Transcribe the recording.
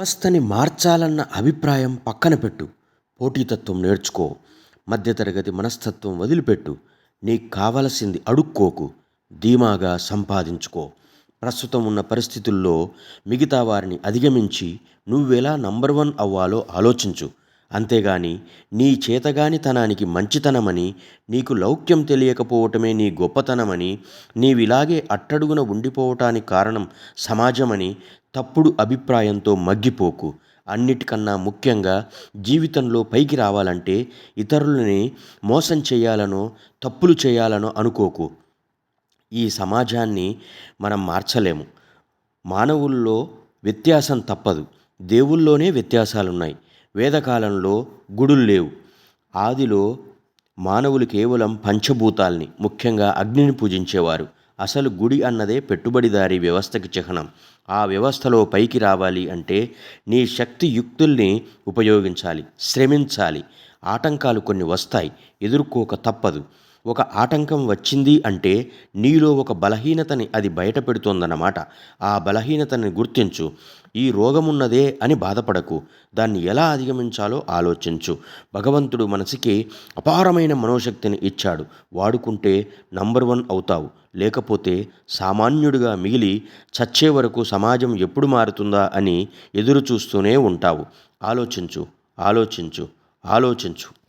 వ్యవస్థని మార్చాలన్న అభిప్రాయం పక్కన పెట్టు. పోటీతత్వం నేర్చుకో. మధ్యతరగతి మనస్తత్వం వదిలిపెట్టు. నీకు కావలసింది అడుక్కోకు. ధీమాగా సంపాదించుకో. ప్రస్తుతం ఉన్న పరిస్థితుల్లో మిగతా వారిని అధిగమించి నువ్వెలా నంబర్ వన్ అవ్వాలో ఆలోచించు. అంతేగాని నీ చేతగానితనానికి మంచితనమని నీకు లౌక్యం తెలియకపోవటమే నీ గొప్పతనమని నీవిలాగే అట్టడుగున ఉండిపోవటానికి కారణం సమాజమని తప్పుడు అభిప్రాయంతో మగ్గిపోకు. అన్నిటికన్నా ముఖ్యంగా జీవితంలో పైకి రావాలంటే ఇతరులని మోసం చేయాలనో తప్పులు చేయాలనో అనుకోకు. ఈ సమాజాన్ని మనం మార్చలేము. మానవుల్లో వ్యత్యాసం తప్పదు. దేవుల్లోనే వ్యత్యాసాలున్నాయి. వేదకాలంలో గుడులు లేవు. ఆదిలో మానవులు కేవలం పంచభూతాల్ని ముఖ్యంగా అగ్నిని పూజించేవారు. అసలు గుడి అన్నదే పెట్టుబడిదారీ వ్యవస్థకి చిహ్నం. ఆ వ్యవస్థలో పైకి రావాలి అంటే నీ శక్తి యుక్తుల్ని ఉపయోగించాలి శ్రమించాలి. ఆటంకాలు కొన్ని వస్తాయి ఎదుర్కోక తప్పదు. ఒక ఆటంకం వచ్చింది అంటే నీలో ఒక బలహీనతని అది బయటపెడుతోందన్నమాట. ఆ బలహీనతని గుర్తించు. ఈ రోగమున్నదే అని బాధపడకు. దాన్ని ఎలా అధిగమించాలో ఆలోచించు. భగవంతుడు మనసుకి అపారమైన మనోశక్తిని ఇచ్చాడు. వాడుకుంటే నంబర్ వన్ అవుతావు. లేకపోతే సామాన్యుడిగా మిగిలి చచ్చే వరకు సమాజం ఎప్పుడు మారుతుందా అని ఎదురు చూస్తూనే ఉంటావు. ఆలోచించు. ఆలోచించు. ఆలోచించు.